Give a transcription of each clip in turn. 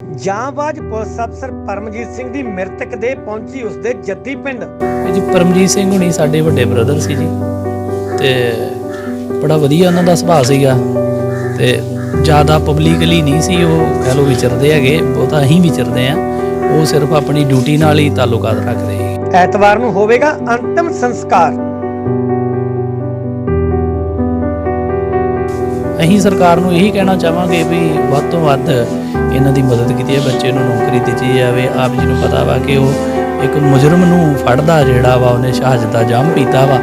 ਜਾਂਬਾਜ਼ police ਅਫਸਰ ਪਰਮਜੀਤ ਸਿੰਘ ਦੀ ਮ੍ਰਿਤਕ ਦੇ ਪਹੁੰਚੀ ਉਸਦੇ ਜੱਦੀ ਪਿੰਡ। ਜੀ ਪਰਮਜੀਤ ਸਿੰਘ ਹੁਣੀ ਸਾਡੇ ਵੱਡੇ ਬ੍ਰਦਰ ਸੀ ਜੀ। ਤੇ ਬੜਾ ਵਧੀਆ ਉਹਨਾਂ ਦਾ ਸੁਭਾਅ ਸੀਗਾ। ਤੇ ਜ਼ਿਆਦਾ ਪਬਲਿਕਲੀ ਨਹੀਂ ਸੀ ਉਹ ਕਹਿ ਲੋ ਵਿਚਰਦੇ ਹੈਗੇ ਬਹੁਤਾ ਅਸੀਂ ਵਿਚਰਦੇ ਆ ਉਹ ਸਿਰਫ ਆਪਣੀ ਡਿਊਟੀ ਨਾਲ ਹੀ ਤਾਲੁਕਾਤ ਰੱਖਦੇ ਸੀ। ਐਤਵਾਰ ਨੂੰ ਹੋਵੇਗਾ ਅੰਤਿਮ ਸੰਸਕਾਰ। ਅਸੀਂ ਸਰਕਾਰ ਨੂੰ ਇਹੀ ਕਹਿਣਾ ਚਾਹਾਂਗੇ ਵੀ ਵੱਧ ਤੋਂ ਵੱਧ ਇਹਨਾਂ ਦੀ ਮਦਦ ਕੀਤੀ ਹੈ, ਬੱਚੇ ਨੂੰ ਨੌਕਰੀ ਦਿੱਤੀ ਜਾਵੇ। ਆਪ ਜੀ ਨੂੰ ਪਤਾ ਵਾ ਕਿ ਉਹ ਇੱਕ ਮੁਜਰਮ ਨੂੰ ਫੜਦਾ ਜਿਹੜਾ ਵਾ, ਉਹਨੇ ਸ਼ਹਾਦਤ ਦਾ ਜਾਮ ਪੀਤਾ ਵਾ।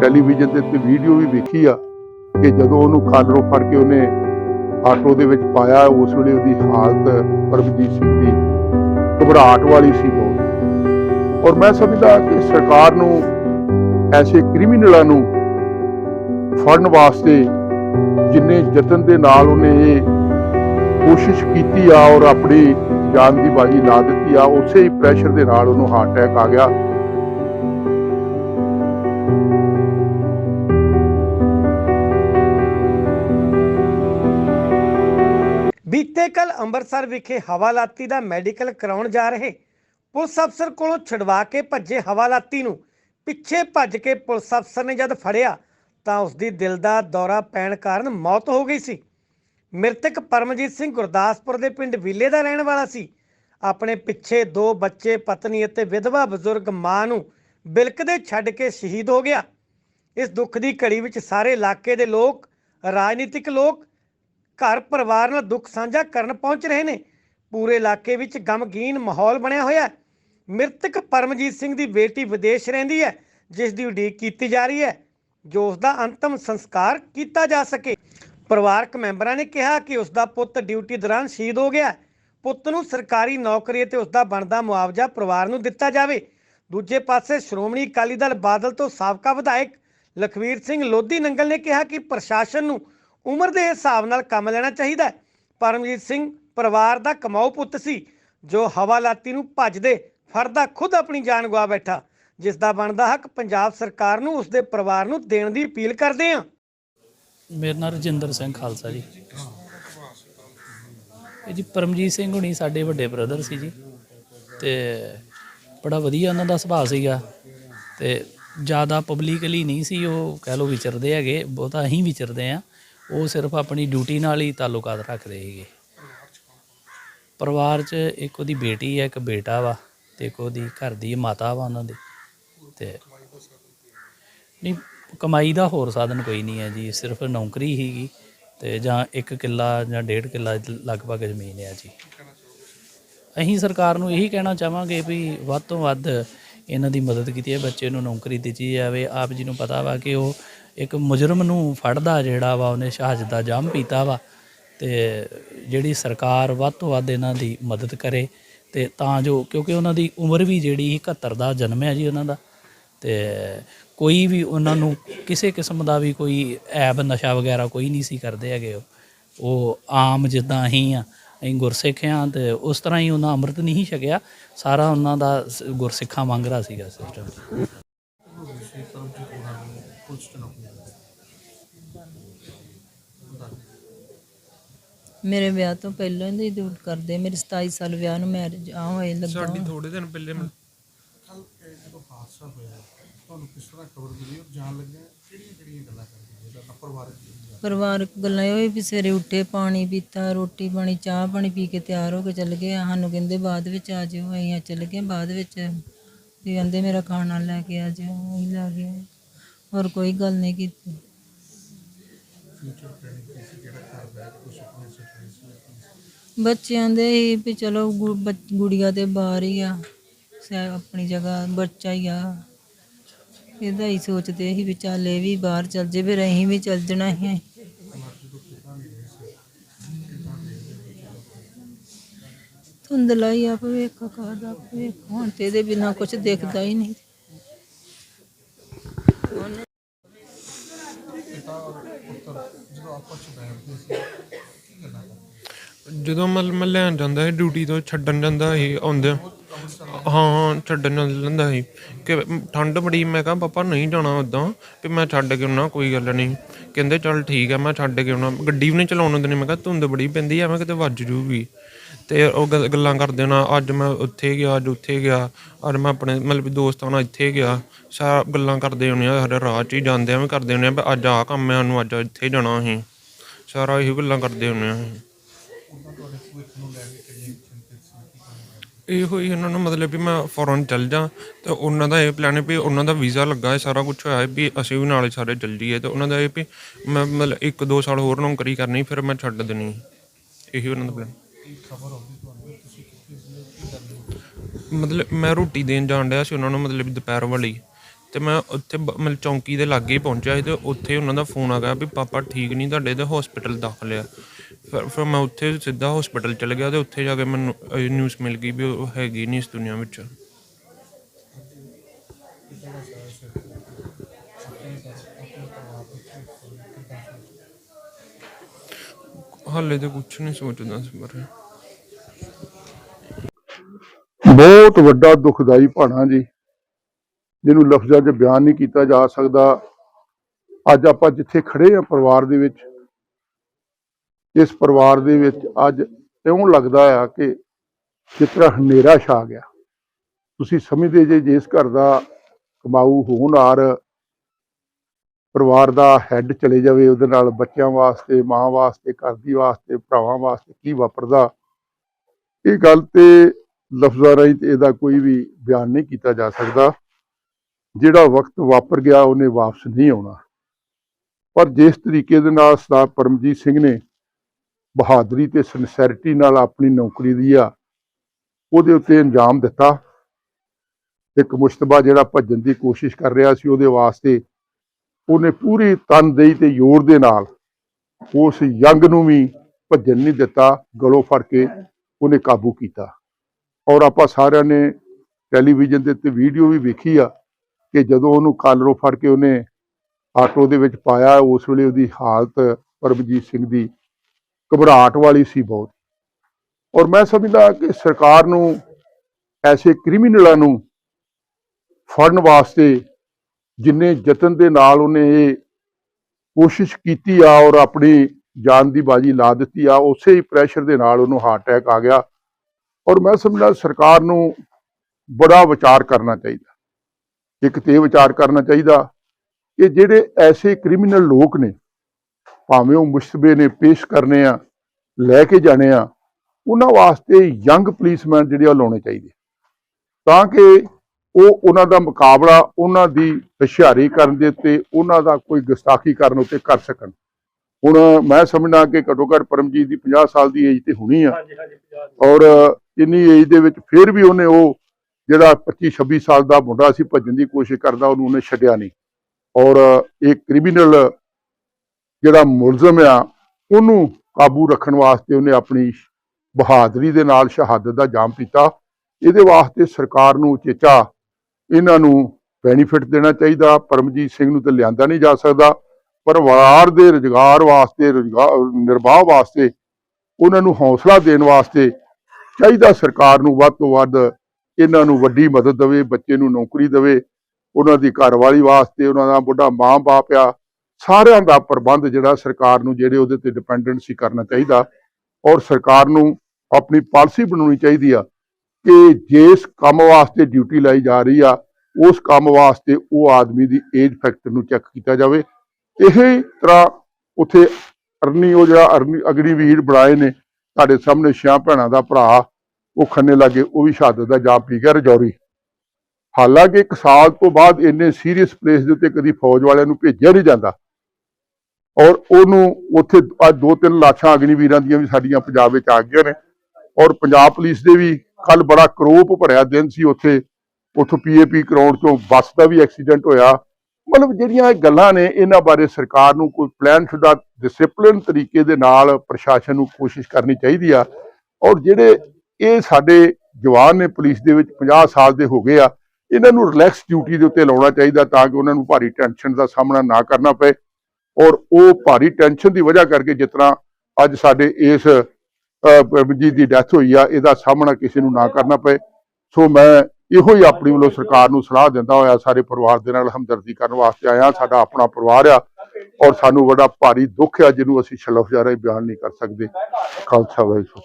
ਟੈਲੀਵਿਜ਼ਨ ਦੇ ਉੱਤੇ ਵੀਡੀਓ ਵੀ ਵੇਖੀ ਆ ਕਿ ਜਦੋਂ ਉਹਨੂੰ ਖਾਲਰੋਂ ਫੜ ਕੇ ਉਹਨੇ ਆਟੋ ਦੇ ਵਿੱਚ ਪਾਇਆ, ਉਸ ਵੇਲੇ ਉਹਦੀ ਹਾਲਤ ਪਰਮਜੀਤ ਸਿੰਘ ਦੀ ਘਬਰਾਹਟ ਵਾਲੀ ਸੀ ਬਹੁਤ। ਔਰ ਮੈਂ ਸਮਝਦਾ ਕਿ ਸਰਕਾਰ ਨੂੰ, ਐਸੇ ਕ੍ਰਿਮੀਨਲਾਂ ਨੂੰ ਫੜਨ ਵਾਸਤੇ ਜਿੰਨੇ ਯਤਨ ਦੇ ਨਾਲ ਉਹਨੇ ਇਹ ਕੋਸ਼ਿਸ਼ ਕੀਤੀ ਆ ਔਰ ਆਪਣੀ ਜਾਨ ਦੀ ਬਾਜੀ ਲਾ ਦਿੱਤੀ ਆ, ਉਸੇ ਹੀ ਪ੍ਰੈਸ਼ਰ ਦੇ ਨਾਲ ਉਹਨੂੰ ਹਾਰਟ ਅਟੈਕ ਆ ਗਿਆ। ਬੀਤੇ ਕੱਲ ਅੰਮ੍ਰਿਤਸਰ ਵਿਖੇ ਹਵਾਲਾਤੀ ਦਾ ਮੈਡੀਕਲ ਕਰਾਉਣ ਜਾ ਰਹੇ ਪੁਲਿਸ ਅਫਸਰ ਕੋਲੋਂ ਛਡਵਾ ਕੇ ਭੱਜੇ ਹਵਾਲਾਤੀ ਨੂੰ। ਪਿੱਛੇ ਭੱਜ ਕੇ ਪੁਲਿਸ ਅਫਸਰ ਨੇ ਜਦ ਫੜਿਆ ਤਾਂ ਉਸ ਦੀ ਦਿਲ ਦਾ ਦੌਰਾ ਪੈਣ ਕਾਰਨ ਮੌਤ ਹੋ ਗਈ ਸੀ। ਮ੍ਰਿਤਕ ਪਰਮਜੀਤ ਸਿੰਘ ਗੁਰਦਾਸਪੁਰ ਦੇ ਪਿੰਡ ਵਿਲੇ ਦਾ ਰਹਿਣ ਵਾਲਾ ਸੀ। ਆਪਣੇ ਪਿੱਛੇ ਦੋ ਬੱਚੇ, ਪਤਨੀ ਅਤੇ ਵਿਧਵਾ ਬਜ਼ੁਰਗ ਮਾਂ ਨੂੰ ਬਿਲਕਦੇ ਛੱਡ ਕੇ ਸ਼ਹੀਦ ਹੋ ਗਿਆ। ਇਸ ਦੁੱਖ ਦੀ ਘੜੀ ਵਿੱਚ ਸਾਰੇ ਇਲਾਕੇ ਦੇ ਲੋਕ, ਰਾਜਨੀਤਿਕ ਲੋਕ, ਘਰ ਪਰਿਵਾਰ ਨਾਲ ਦੁੱਖ ਸਾਂਝਾ ਕਰਨ ਪਹੁੰਚ ਰਹੇ ਨੇ। ਪੂਰੇ ਇਲਾਕੇ ਵਿੱਚ ਗਮਗੀਨ ਮਾਹੌਲ ਬਣਿਆ ਹੋਇਆ ਹੈ। ਮ੍ਰਿਤਕ ਪਰਮਜੀਤ ਸਿੰਘ ਦੀ ਬੇਟੀ ਵਿਦੇਸ਼ ਰਹਿੰਦੀ ਹੈ, ਜਿਸ ਦੀ ਉਡੀਕ ਕੀਤੀ ਜਾ ਰਹੀ ਹੈ। ਜੋ ਉਸ ਦਾ ਅੰਤਮ ਸੰਸਕਾਰ ਕੀਤਾ ਜਾ ਸਕੇ। ਪਰਿਵਾਰਕ ਮੈਂਬਰਾਂ ਨੇ ਕਿਹਾ ਕਿ ਉਸ ਦਾ ਪੁੱਤ ਡਿਊਟੀ ਦੌਰਾਨ ਸ਼ਹੀਦ ਹੋ ਗਿਆ। ਪੁੱਤ ਨੂੰ ਸਰਕਾਰੀ ਨੌਕਰੀ ਅਤੇ ਉਸ ਦਾ ਬਣਦਾ ਮੁਆਵਜ਼ਾ ਪਰਿਵਾਰ ਨੂੰ ਦਿੱਤਾ ਜਾਵੇ। ਦੂਜੇ ਪਾਸੇ ਸ਼੍ਰੋਮਣੀ ਅਕਾਲੀ ਦਲ ਬਾਦਲ ਤੋਂ ਸਾਬਕਾ ਵਿਧਾਇਕ ਲਖਵੀਰ ਸਿੰਘ ਲੋਧੀ ਨੰਗਲ ਨੇ ਕਿਹਾ ਕਿ ਪ੍ਰਸ਼ਾਸਨ ਨੂੰ ਉਮਰ ਦੇ ਹਿਸਾਬ ਨਾਲ ਕੰਮ ਲੈਣਾ ਚਾਹੀਦਾ ਹੈ। ਪਰਮਜੀਤ ਸਿੰਘ ਪਰਿਵਾਰ ਦਾ ਕਮਾਊ ਪੁੱਤ ਸੀ, ਜੋ ਹਵਾਲਾਤੀ ਨੂੰ ਭੱਜਦੇ, ਫੜਦਾ ਖੁਦ ਆਪਣੀ ਜਾਨ ਗਵਾ ਬੈਠਾ। ਜਿਸ ਦਾ ਬਣਦਾ ਹੱਕ ਪੰਜਾਬ ਸਰਕਾਰ ਨੂੰ, ਉਸ ਦੇ ਪਰਿਵਾਰ ਨੂੰ ਦੇਣ ਦੀ ਅਪੀਲ ਕਰਦੇ ਹਾਂ। ਮੇਰਾ ਨਾਮ ਰਜਿੰਦਰ ਸਿੰਘ ਖਾਲਸਾ ਜੀ। ਇਹ ਜੀ ਪਰਮਜੀਤ ਸਿੰਘ ਹੁਣੀ ਸਾਡੇ ਵੱਡੇ ਬ੍ਰਦਰ ਸੀ ਜੀ। ਤੇ ਬੜਾ ਵਧੀਆ ਉਹਨਾਂ ਦਾ ਸੁਭਾਅ ਸੀਗਾ। ਤੇ ਜ਼ਿਆਦਾ ਪਬਲਿਕਲੀ ਨਹੀਂ ਸੀ, ਉਹ ਕਹਿ ਲੋ ਵਿਚਰਦੇ ਹੈਗੇ, ਬਹੁਤਾ ਅਸੀਂ ਵਿਚਰਦੇ ਆ ਉਹ ਸਿਰਫ ਆਪਣੀ ਡਿਊਟੀ ਨਾਲ ਹੀ ਤਾਲੁਕਾਤ ਰੱਖਦੇ ਸੀਗੇ। ਪਰਿਵਾਰ 'ਚ ਇੱਕ ਉਹਦੀ ਬੇਟੀ ਹੈ, ਇੱਕ ਬੇਟਾ ਵਾ, ਤੇ ਇੱਕ ਉਹਦੀ ਘਰ ਦੀ ਮਾਤਾ ਵਾ ਉਹਨਾਂ ਦੇ। ਤੇ ਨਹੀਂ, ਕਮਾਈ ਦਾ ਹੋਰ ਸਾਧਨ ਕੋਈ ਨਹੀਂ ਹੈ ਜੀ, ਸਿਰਫ ਨੌਕਰੀ ਹੀਗੀ ਤੇ ਜਾਂ ਇੱਕ ਕਿੱਲਾ ਜਾਂ ਡੇਢ ਕਿੱਲਾ ਲਗਭਗ ਜ਼ਮੀਨ ਹੈ ਜੀ। ਅਸੀਂ ਸਰਕਾਰ ਨੂੰ ਇਹੀ ਕਹਿਣਾ ਚਾਹਾਂਗੇ ਵੀ ਵੱਧ ਤੋਂ ਵੱਧ ਇਹਨਾਂ ਦੀ ਮਦਦ ਕੀਤੀ ਹੈ, ਬੱਚੇ ਨੂੰ ਨੌਕਰੀ ਦਿੱਤੀ ਜਾਵੇ। ਆਪ ਜੀ ਨੂੰ ਪਤਾ ਵਾ ਕਿ ਉਹ ਇੱਕ ਮੁਜਰਮ ਨੂੰ ਫੜਦਾ ਜਿਹੜਾ ਵਾ, ਉਹਨੇ ਸ਼ਹਾਦਤ ਦਾ ਜਾਮ ਪੀਤਾ ਵਾ ਤੇ ਜਿਹੜੀ ਸਰਕਾਰ ਵੱਧ ਤੋਂ ਵੱਧ ਇਹਨਾਂ ਦੀ ਮਦਦ ਕਰੇ ਤੇ ਤਾਂ ਜੋ, ਕਿਉਂਕਿ ਉਹਨਾਂ ਦੀ ਉਮਰ ਵੀ ਜਿਹੜੀ 71 ਦਾ ਜਨਮ ਹੈ ਜੀ ਉਹਨਾਂ ਦਾ ਤੇ ਕੋਈ ਵੀ ਉਹਨਾਂ ਨੂੰ ਕਿਸੇ ਕਿਸਮ ਦਾ ਵੀ ਕੋਈ ਐਬ ਨਸ਼ਾ ਵਗੈਰਾ ਕੋਈ ਨਹੀਂ ਸੀ ਕਰਦੇ ਹੈਗੇ ਉਹ। ਉਹ ਆਮ ਜਿੱਦਾਂ ਅਸੀਂ ਆ ਅਸੀਂ ਗੁਰਸਿੱਖ ਆ ਤੇ ਉਸ ਤਰ੍ਹਾਂ ਹੀ ਉਹਨਾਂ ਅੰਮ੍ਰਿਤ ਨਹੀਂ ਛਕਿਆ। ਸਾਰਾ ਉਹਨਾਂ ਦਾ ਗੁਰਸਿੱਖਾਂ ਵਾਂਗਰਾ ਸੀਗਾ ਸਿਸਟਮ। ਮੇਰੇ ਵਿਆਹ ਤੋਂ ਪਹਿਲਾਂ ਹੀ ਡਿਊਟ ਕਰਦੇ। ਮੇਰੇ 27 ਸਾਲ ਵਿਆਹ ਨੂੰ ਮੈਰਿਜ ਆ ਹੋਏ ਲੱਗਾ। ਸਾਡੀ ਥੋੜੇ ਦਿਨ ਪਹਿਲੇ ਮੈਂ ਪਰਿਵਾਰਕ ਗੱਲਾਂ ਇਹ ਹੋਈ ਵੀ ਸਵੇਰੇ ਉੱਠੇ ਪਾਣੀ ਪੀਤਾ ਰੋਟੀ ਪਾਣੀ ਚਾਹ ਪਾਣੀ ਪੀ ਕੇ ਤਿਆਰ ਹੋ ਕੇ ਚੱਲ ਗਏ ਸਾਨੂੰ ਕਹਿੰਦੇ ਬਾਅਦ ਵਿੱਚ ਆ ਜਿਓ ਅਸੀਂ ਚੱਲ ਗਏ ਬਾਅਦ ਵਿੱਚ। ਵੀ ਕਹਿੰਦੇ ਮੇਰਾ ਖਾਣਾ ਲੈ ਕੇ ਆ ਜਿਓ ਅਸੀਂ ਲੈ ਗਏ ਹੋਰ ਕੋਈ ਗੱਲ ਨਹੀਂ ਕੀਤੀ। ਬੱਚਿਆਂ ਦੇ ਹੀ ਵੀ ਚਲੋ ਗੁ- ਬੱਚ- ਗੁੜੀਆ ਤੇ ਬਾਹਰ ਹੀ ਆ। ਸੈ- ਆਪਣੀ ਜਗ੍ਹਾ ਬੱਚਾ ਹੀ ਆ। ਇਹਦਾ ਹੀ ਸੋਚਦੇ ਸੀ ਵੀ ਚੱਲ ਇਹ ਵੀ ਬਾਹਰ ਚੱਲ ਜੇ ਫਿਰ ਅਸੀਂ ਵੀ ਚੱਲ ਜਾਣਾ ਸੀ। ਧੁੰਦਲਾ ਹੀ ਆ ਭਵੇਖ ਕਾਦਾ ਭਵੇਖ ਹੁਣ ਤੇ ਇਹਦੇ ਬਿਨਾ ਕੁਝ ਦਿਖਦਾ ਹੀ ਨਹੀਂ। ਜਦੋਂ ਮਲ ਮੈਂ ਲੈਣ ਜਾਂਦਾ ਸੀ ਡਿਊਟੀ ਤੋਂ ਛੱਡਣ ਜਾਂਦਾ ਸੀ ਆਉਂਦੇ ਹਾਂ, ਛੱਡਣ ਨਾਲ ਲੈਂਦਾ ਸੀ। ਕਿ ਠੰਡ ਬੜੀ, ਮੈਂ ਕਿਹਾ, ਪਾਪਾ, ਨਹੀਂ ਜਾਣਾ ਉਦਾਂ ਵੀ ਮੈਂ ਛੱਡ ਕੇ ਆਉਣਾ, ਕੋਈ ਗੱਲ ਨਹੀਂ। ਕਹਿੰਦੇ, ਚੱਲ ਠੀਕ ਆ, ਮੈਂ ਛੱਡ ਕੇ ਆਉਣਾ। ਗੱਡੀ ਵੀ ਨਹੀਂ ਚਲਾਉਣ ਦਿੰਦੇ, ਮੈਂ ਕਿਹਾ, ਧੁੰਦ ਬੜੀ ਪੈਂਦੀ ਆ ਮੈਂ ਕਿਤੇ ਵੱਜ ਜੂਗੀ। ਤੇ ਉਹ ਗੱਲ- ਗੱਲਾਂ ਕਰਦੇ ਨਾ, ਅੱਜ ਮੈਂ ਉੱਥੇ ਗਿਆ, ਅੱਜ ਉੱਥੇ ਗਿਆ, ਅੱਜ ਮੈਂ ਆਪਣੇ ਮਤਲਬ ਦੋਸਤਾਂ ਨਾਲ ਇੱਥੇ ਗਿਆ। ਸਾਰਾ ਗੱਲਾਂ ਕਰਦੇ ਹੁੰਦੇ ਆ ਸਾਡੇ ਰਾਹ 'ਚ ਹੀ ਜਾਂਦੇ ਆ ਵੀ ਕਰਦੇ ਹੁੰਦੇ ਆ ਅੱਜ ਆਹ ਕੰਮ ਹੈ ਸਾਨੂੰ ਅੱਜ ਇੱਥੇ ਜਾਣਾ ਅਸੀਂ। ਸਾਰਾ ਇਹੀ ਗੱਲਾਂ ਕਰਦੇ ਹੁੰਦੇ ਆ ਅਸੀਂ। ਇਹੋ ਹੀ ਉਹਨਾਂ ਨੂੰ ਮਤਲਬ ਵੀ ਮੈਂ ਫੌਰਨ ਚੱਲ ਜਾ, ਤੇ ਉਹਨਾਂ ਦਾ ਇਹ ਪਲਾਨ ਹੈ ਵੀ ਉਹਨਾਂ ਦਾ ਵੀਜ਼ਾ ਲੱਗਾ ਹੈ, ਸਾਰਾ ਕੁਝ ਹੋਇਆ ਹੈ ਵੀ ਅਸੀਂ ਵੀ ਨਾਲੇ ਸਾਰੇ ਚੱਲ ਜਾਈਏ, ਤੇ ਉਹਨਾਂ ਦਾ ਇਹ ਵੀ ਮੈਂ ਮਤਲਬ ਇੱਕ ਦੋ ਸਾਲ ਹੋਰ ਨੌਕਰੀ ਕਰਨੀ, ਫਿਰ ਮੈਂ ਛੱਡ ਦੇਣੀ ਇਹੀ ਉਹਨਾਂ ਦਾ ਪਲਾਨ ਮਤਲਬ ਮੈਂ ਰੋਟੀ ਦੇਣ ਜਾਣ ਡਿਆ ਸੀ ਉਹਨਾਂ ਨੂੰ ਮਤਲਬ ਦੁਪਹਿਰ ਵਾਲੀ, ਤੇ ਮੈਂ ਉੱਥੇ ਬ- ਮਤਲਬ ਚੌਂਕੀ ਦੇ ਲਾਗੇ ਹੀ ਪਹੁੰਚਿਆ ਸੀ, ਤੇ ਉੱਥੇ ਉਹਨਾਂ ਦਾ ਫੋਨ ਆ ਗਿਆ ਵੀ, ਪਾਪਾ ਠੀਕ ਨਹੀਂ ਤੁਹਾਡੇ, ਤੇ ਹਸਪੀਟਲ ਦਾਖਲ ਆ। ਫਿਰ ਮੈਂ ਉੱਥੇ ਸਿੱਧਾ ਹਸਪੀਟਲ ਚਲ ਗਿਆ ਤੇ ਉੱਥੇ ਜਾ ਕੇ ਮੈਨੂੰ ਨਿਊਜ਼ ਮਿਲ ਗਈ ਵੀ ਉਹ ਹੈਗੀ ਨਹੀਂ ਇਸ ਦੁਨੀਆ ਵਿੱਚ। ਹਾਲੇ ਤਾਂ ਕੁਝ ਨਹੀਂ ਸੋਚਦਾ ਇਸ ਬਾਰੇ। ਬਹੁਤ ਵੱਡਾ ਦੁਖਦਾਈ ਭਾਣਾ ਜੀ, ਜਿਹਨੂੰ ਲਫ਼ਜ਼ਾਂ 'ਚ ਬਿਆਨ ਨਹੀਂ ਕੀਤਾ ਜਾ ਸਕਦਾ। ਅੱਜ ਆਪਾਂ ਜਿੱਥੇ ਖੜੇ ਆ ਪਰਿਵਾਰ ਦੇ ਵਿੱਚ ਇਸ ਪਰਿਵਾਰ ਦੇ ਵਿੱਚ ਅੱਜ ਇਉਂ ਲੱਗਦਾ ਆ ਕਿ ਜਿਸ ਤਰ੍ਹਾਂ ਹਨੇਰਾ ਛਾ ਗਿਆ। ਤੁਸੀਂ ਸਮਝਦੇ ਜੇ ਜਿਸ ਘਰ ਦਾ ਕਮਾਊ ਹੋਣਹਾਰ ਪਰਿਵਾਰ ਦਾ ਹੈੱਡ ਚਲੇ ਜਾਵੇ, ਉਹਦੇ ਨਾਲ ਬੱਚਿਆਂ ਵਾਸਤੇ, ਮਾਂ ਵਾਸਤੇ, ਘਰ ਦੀ ਵਾਸਤੇ, ਭਰਾਵਾਂ ਵਾਸਤੇ ਕੀ ਵਾਪਰਦਾ? ਇਹ ਗੱਲ ਤੇ ਲਫ਼ਜ਼ਾਂ ਰਾਹੀਂ ਇਹਦਾ ਕੋਈ ਵੀ ਬਿਆਨ ਨਹੀਂ ਕੀਤਾ ਜਾ ਸਕਦਾ। ਜਿਹੜਾ ਵਕਤ ਵਾਪਰ ਗਿਆ, ਉਹਨੇ ਵਾਪਸ ਨਹੀਂ ਆਉਣਾ। ਪਰ ਜਿਸ ਤਰੀਕੇ ਦੇ ਨਾਲ ਸਰਦਾਰ ਪਰਮਜੀਤ ਸਿੰਘ ਨੇ ਬਹਾਦਰੀ ਤੇ ਸਿਨਸੈਰਿਟੀ ਨਾਲ ਆਪਣੀ ਨੌਕਰੀ ਦੀ ਆ, ਉਹਦੇ ਉੱਤੇ ਅੰਜਾਮ ਦਿੱਤਾ। ਇੱਕ ਮੁਸ਼ਤਬਾ ਜਿਹੜਾ ਭੱਜਣ ਦੀ ਕੋਸ਼ਿਸ਼ ਕਰ ਰਿਹਾ ਸੀ ਉਹਦੇ ਵਾਸਤੇ, ਉਹਨੇ ਪੂਰੀ ਤਨਦੇਹੀ ਤੇ ਜ਼ੋਰ ਦੇ ਨਾਲ ਉਸ ਯੰਗ ਨੂੰ ਵੀ ਭੱਜਣ ਨਹੀਂ ਦਿੱਤਾ, ਗਲੋਂ ਫੜ ਕੇ ਉਹਨੇ ਕਾਬੂ ਕੀਤਾ। ਔਰ ਆਪਾਂ ਸਾਰਿਆਂ ਨੇ ਟੈਲੀਵਿਜ਼ਨ ਦੇ ਉੱਤੇ ਵੀਡੀਓ ਵੀ ਵੇਖੀ ਆ ਕਿ ਜਦੋਂ ਉਹਨੂੰ ਕਾਲਰੋਂ ਫੜ ਕੇ ਉਹਨੇ ਆਟੋ ਦੇ ਵਿੱਚ ਪਾਇਆ, ਉਸ ਵੇਲੇ ਉਹਦੀ ਹਾਲਤ ਪਰਮਜੀਤ ਸਿੰਘ ਦੀ ਘਬਰਾਹਟ ਵਾਲੀ ਸੀ ਬਹੁਤ। ਔਰ ਮੈਂ ਸਮਝਦਾ ਕਿ ਸਰਕਾਰ ਨੂੰ, ਐਸੇ ਕ੍ਰਿਮੀਨਲਾਂ ਨੂੰ ਫੜਨ ਵਾਸਤੇ ਜਿੰਨੇ ਯਤਨ ਦੇ ਨਾਲ ਉਹਨੇ ਇਹ ਕੋਸ਼ਿਸ਼ ਕੀਤੀ ਆ ਔਰ ਆਪਣੀ ਜਾਨ ਦੀ ਬਾਜੀ ਲਾ ਦਿੱਤੀ ਆ, ਉਸੇ ਹੀ ਪ੍ਰੈਸ਼ਰ ਦੇ ਨਾਲ ਉਹਨੂੰ ਹਾਰਟ ਅਟੈਕ ਆ ਗਿਆ। ਔਰ ਮੈਂ ਸਮਝਦਾ ਸਰਕਾਰ ਨੂੰ ਬੜਾ ਵਿਚਾਰ ਕਰਨਾ ਚਾਹੀਦਾ। ਇੱਕ ਤੇ ਇਹ ਵਿਚਾਰ ਕਰਨਾ ਚਾਹੀਦਾ ਕਿ ਜਿਹੜੇ ਐਸੇ ਕ੍ਰਿਮੀਨਲ ਲੋਕ ਨੇ ਭਾਵੇਂ ਉਹ ਮੁਸ਼ਤਬੇ ਨੇ ਪੇਸ਼ ਕਰਨੇ ਆ ਲੈ ਕੇ ਜਾਣੇ ਆ ਉਹਨਾਂ ਵਾਸਤੇ ਯੰਗ ਪੁਲਿਸਮੈਨ ਜਿਹੜੇ ਆ ਲਾਉਣੇ ਚਾਹੀਦੇ ਤਾਂ ਕਿ ਉਹ ਉਹਨਾਂ ਦਾ ਮੁਕਾਬਲਾ ਉਹਨਾਂ ਦੀ ਹੁਸ਼ਿਆਰੀ ਕਰਨ ਦੇ ਉੱਤੇ ਉਹਨਾਂ ਦਾ ਕੋਈ ਗੁਸਤਾਖੀ ਕਰਨ ਉੱਤੇ ਕਰ ਸਕਣ। ਹੁਣ ਮੈਂ ਸਮਝਦਾ ਕਿ ਘੱਟੋ ਘੱਟ ਪਰਮਜੀਤ ਦੀ 50 ਸਾਲ ਦੀ ਏਜ ਤੇ ਹੋਣੀ ਆ। ਔਰ ਇੰਨੀ ਏਜ ਦੇ ਵਿੱਚ ਫਿਰ ਵੀ ਉਹਨੇ ਉਹ ਜਿਹੜਾ 25 26 ਸਾਲ ਦਾ ਮੁੰਡਾ ਸੀ ਭੱਜਣ ਦੀ ਕੋਸ਼ਿਸ਼ ਕਰਦਾ ਉਹਨੂੰ ਉਹਨੇ ਛੱਡਿਆ ਨਹੀਂ। ਔਰ ਇਹ ਕ੍ਰਿਮੀਨਲ ਜਿਹੜਾ ਮੁਲਜ਼ਮ ਆ, ਉਹਨੂੰ ਕਾਬੂ ਰੱਖਣ ਵਾਸਤੇ ਉਹਨੇ ਆਪਣੀ ਬਹਾਦਰੀ ਦੇ ਨਾਲ ਸ਼ਹਾਦਤ ਦਾ ਜਾਮ ਪੀਤਾ। ਇਹਦੇ ਵਾਸਤੇ ਸਰਕਾਰ ਨੂੰ ਉਚੇਚਾ ਇਹਨਾਂ ਨੂੰ ਬੈਨੀਫਿਟ ਦੇਣਾ ਚਾਹੀਦਾ। ਪਰਮਜੀਤ ਸਿੰਘ ਨੂੰ ਤਾਂ ਲਿਆਂਦਾ ਨਹੀਂ ਜਾ ਸਕਦਾ। ਪਰਿਵਾਰ ਦੇ ਰੁਜ਼ਗਾਰ ਵਾਸਤੇ, ਰੁਜ਼ਗਾਰ, ਨਿਰਵਾਹ ਵਾਸਤੇ ਉਹਨਾਂ ਨੂੰ ਹੌਸਲਾ ਦੇਣ ਵਾਸਤੇ ਚਾਹੀਦਾ ਸਰਕਾਰ ਨੂੰ ਵੱਧ ਤੋਂ ਵੱਧ ਇਹਨਾਂ ਨੂੰ ਵੱਡੀ ਮਦਦ ਦੇਵੇ, ਬੱਚੇ ਨੂੰ ਨੌਕਰੀ ਦੇਵੇ। ਉਹਨਾਂ ਦੀ ਘਰਵਾਲੀ ਵਾਸਤੇ ਉਹਨਾਂ ਦਾ ਬੁੱਢਾ ਮਾਂ-ਬਾਪ ਆ। ਸਾਰਿਆਂ ਦਾ ਪ੍ਰਬੰਧ ਜਿਹੜਾ ਸਰਕਾਰ ਨੂੰ ਜਿਹੜੇ ਉਹਦੇ ਤੇ ਡਿਪੈਂਡੈਂਟ ਸੀ ਕਰਨਾ ਚਾਹੀਦਾ ਔਰ ਸਰਕਾਰ ਨੂੰ ਆਪਣੀ ਪਾਲਿਸੀ ਬਣਾਉਣੀ ਚਾਹੀਦੀ ਆ ਕਿ ਜਿਸ ਕੰਮ ਵਾਸਤੇ ਡਿਊਟੀ ਲਾਈ ਜਾ ਰਹੀ ਆ, ਉਸ ਕੰਮ ਵਾਸਤੇ ਉਹ ਆਦਮੀ ਦੀ ਏਜ ਫੈਕਟਰ ਨੂੰ ਚੈੱਕ ਕੀਤਾ ਜਾਵੇ। ਇਸੇ ਤਰ੍ਹਾਂ ਉੱਥੇ ਅਰਨੀ, ਉਹ ਜਿਹੜਾ ਅਰਨੀ ਅਗਨੀਵੀਰ ਬਣਾਏ ਨੇ, ਤੁਹਾਡੇ ਸਾਹਮਣੇ ਛਿਆਂ ਭੈਣਾਂ ਦਾ ਭਰਾ, ਉਹ ਖੰਨੇ ਲਾਗੇ, ਉਹ ਵੀ ਸ਼ਹਾਦਤ ਦਾ ਜਾਮ ਪੀ ਗਿਆ ਰਜੌਰੀ। ਹਾਲਾਂਕਿ ਇੱਕ ਸਾਲ ਤੋਂ ਬਾਅਦ ਇੰਨੇ ਸੀਰੀਅਸ ਪਲੇਸ ਦੇ ਉੱਤੇ ਕਦੀ ਫੌਜ ਵਾਲਿਆਂ ਨੂੰ ਭੇਜਿਆ ਨਹੀਂ ਜਾਂਦਾ। ਔਰ ਉਹਨੂੰ ਉੱਥੇ ਅੱਜ ਦੋ ਤਿੰਨ ਲਾਸ਼ਾਂ ਅਗਨੀਵੀਰਾਂ ਦੀਆਂ ਵੀ ਸਾਡੀਆਂ ਪੰਜਾਬ ਵਿੱਚ ਆ ਗਈਆਂ ਨੇ। ਔਰ ਪੰਜਾਬ ਪੁਲਿਸ ਦੇ ਵੀ ਕੱਲ ਬੜਾ ਕਰੋਪ ਭਰਿਆ ਦਿਨ ਸੀ ਉੱਥੇ। ਉੱਥੋਂ ਪੀਏਪੀ ਕਰਾਉਣ ਤੋਂ ਬੱਸ ਦਾ ਵੀ ਐਕਸੀਡੈਂਟ ਹੋਇਆ। ਮਤਲਬ ਜਿਹੜੀਆਂ ਇਹ ਗੱਲਾਂ ਨੇ, ਇਹਨਾਂ ਬਾਰੇ ਸਰਕਾਰ ਨੂੰ ਕੋਈ ਪਲਾਨ ਸ਼ੁਦਾ ਡਿਸਪਲਿਨ ਤਰੀਕੇ ਦੇ ਨਾਲ ਪ੍ਰਸ਼ਾਸਨ ਨੂੰ ਕੋਸ਼ਿਸ਼ ਕਰਨੀ ਚਾਹੀਦੀ ਆ। ਔਰ ਜਿਹੜੇ ਇਹ ਸਾਡੇ ਜਵਾਨ ਨੇ ਪੁਲਿਸ ਦੇ ਵਿੱਚ 50 ਸਾਲ ਦੇ ਹੋ ਗਏ ਆ, ਇਹਨਾਂ ਨੂੰ ਰਿਲੈਕਸ ਡਿਊਟੀ ਦੇ ਉੱਤੇ ਲਾਉਣਾ ਚਾਹੀਦਾ ਤਾਂ ਕਿ ਉਹਨਾਂ ਨੂੰ ਭਾਰੀ ਟੈਨਸ਼ਨ ਦਾ ਸਾਹਮਣਾ ਨਾ ਕਰਨਾ ਪਏ। ਔਰ ਉਹ ਭਾਰੀ ਟੈਨਸ਼ਨ ਦੀ ਵਜ੍ਹਾ ਕਰਕੇ ਜਿਸ ਤਰ੍ਹਾਂ ਅੱਜ ਸਾਡੇ ਇਸ ਅਹ, ਦੀ ਡੈਥ ਹੋਈ ਆ ਇਹਦਾ ਸਾਹਮਣਾ ਕਿਸੇ ਨੂੰ ਨਾ ਕਰਨਾ ਪਏ। ਸੋ ਮੈਂ ਇਹੋ ਹੀ ਆਪਣੀ ਵੱਲੋਂ ਸਰਕਾਰ ਨੂੰ ਸਲਾਹ ਦਿੰਦਾ ਹੋਇਆ ਸਾਰੇ ਪਰਿਵਾਰ ਦੇ ਨਾਲ ਹਮਦਰਦੀ ਕਰਨ ਵਾਸਤੇ ਆਇਆ ਸਾਡਾ ਆਪਣਾ ਪਰਿਵਾਰ ਆ ਔਰ ਸਾਨੂੰ ਬੜਾ ਭਾਰੀ ਦੁੱਖ ਆ ਜਿਹਨੂੰ ਅਸੀਂ ਸ਼ਲਫ ਬਿਆਨ ਨਹੀਂ ਕਰ ਸਕਦੇ। ਖਾਲਸਾ ਵਾਹਿਗੁਰੂ।